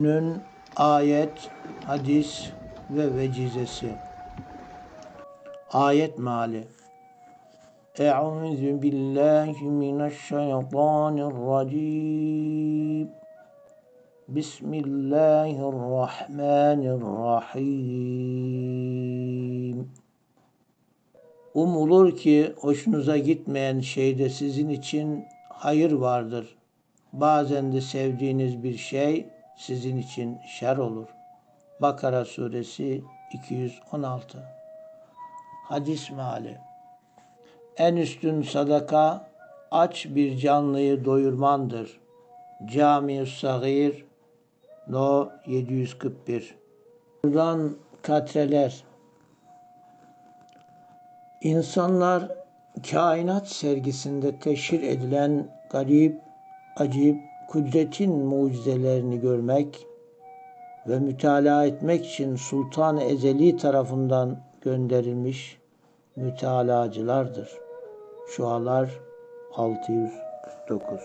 Günün ayet, hadis ve vecizesi. Ayet meali. Euzu billahi mineşşeytanirracim. Bismillahirrahmanirrahim. Umulur ki hoşunuza gitmeyen şeyde sizin için hayır vardır. Bazen de sevdiğiniz bir şey sizin için şer olur. Bakara suresi 216 Hadis meali En üstün sadaka aç bir canlıyı doyurmandır. Cami-i Sagir No 741 Buradan katreler İnsanlar kainat sergisinde teşhir edilen garip, acip, kudretin mucizelerini görmek ve mütalaa etmek için Sultan-ı Ezeli tarafından gönderilmiş mütalacılardır. Şualar 649